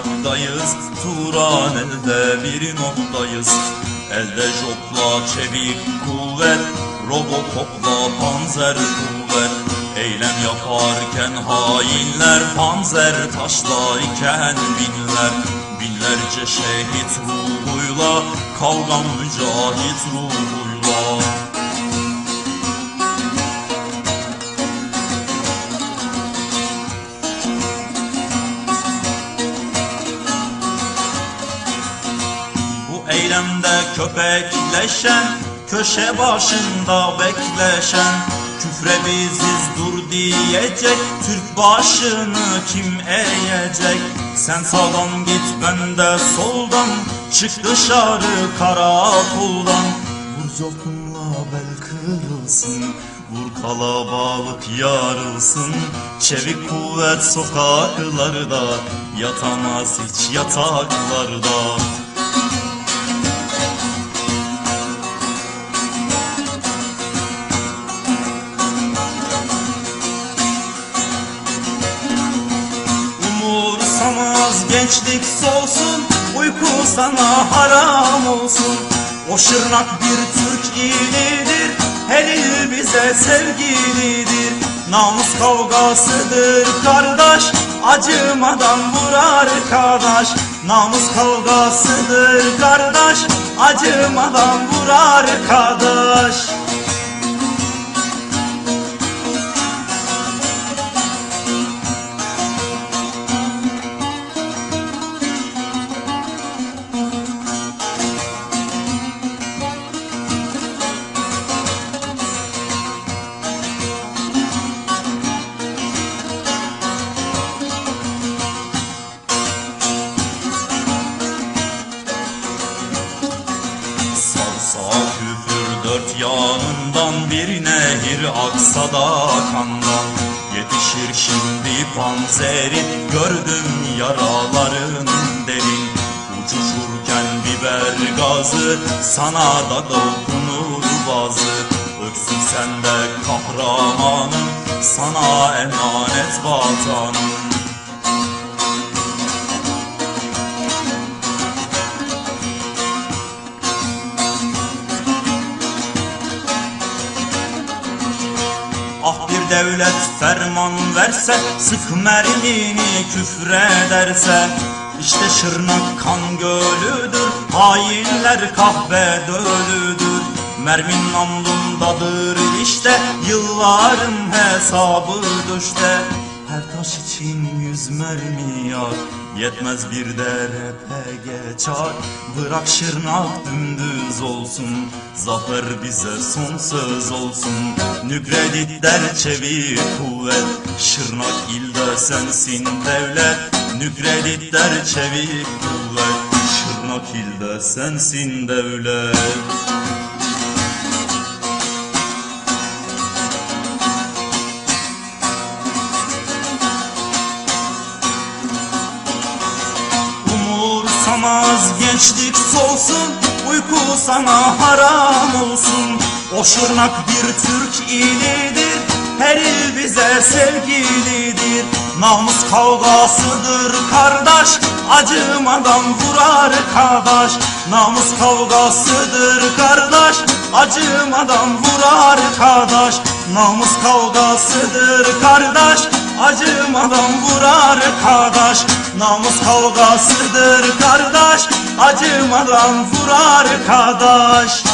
Şırnak'tayız Turan elde bir noktayız. Elde jopla çevik kuvvet. Robocop'la panzer kuvvet. Eylem yaparken hainler Panzer taşlarken binler. Binlerce şehit ruhuyla Kavgam mücahit ruhuyla Bu eylemde köpekleşen Köşe başında bekleşen Küfre biziz dur diyecek Türk başını kim eğecek? Sen sağdan git ben de soldan Çık dışarı karakoldan Vur copunla bel kırılsın Vur kalabalık yarılsın. Çevik kuvvet sokaklarda Yatamaz hiç yataklarda gençlik solsun Uyku sana haram olsun. O şırnak bir Türk ilidir Her il bize sevgilidir. Namus kavgasıdır kardeş Acımadan vur arkadaş Namus kavgasıdır kardeş Acımadan vur arkadaş yanından bir nehir aksa da kandan. Yetişir şimdi panzerin gördüm yaraların derin. Uçuşurken biber gazı sana da dokunur bazı Öksün sen de kahramanım sana emanet vatanım devlet ferman verse Sık mermini küfrederse İşte Şırnak kan gölüdür Hainler kahve dölüdür. Mermin namlumdadır işte Yılların hesabı düşte. Her taş için yüz mermi yar Yetmez bir de RPG çar. Bırak Şırnak dümdüz olsun. Zafer bize son söz olsun. Nükreditler çevik kuvvet. Şırnak ilde sensin devlet. Nükreditler çevik kuvvet. Şırnak ilde sensin devlet Umursamaz gençlik solsun Uyku sana haram olsun. O bir Türk ilidir Her il bize sevgilidir. Namus kavgasıdır kardeş Acımadan vur arkadaş Namus kavgasıdır kardeş Acımadan vur arkadaş Namus kavgasıdır kardeş Acımadan vur arkadaş Namus kavgasıdır kardeş Acımadan vur arkadaş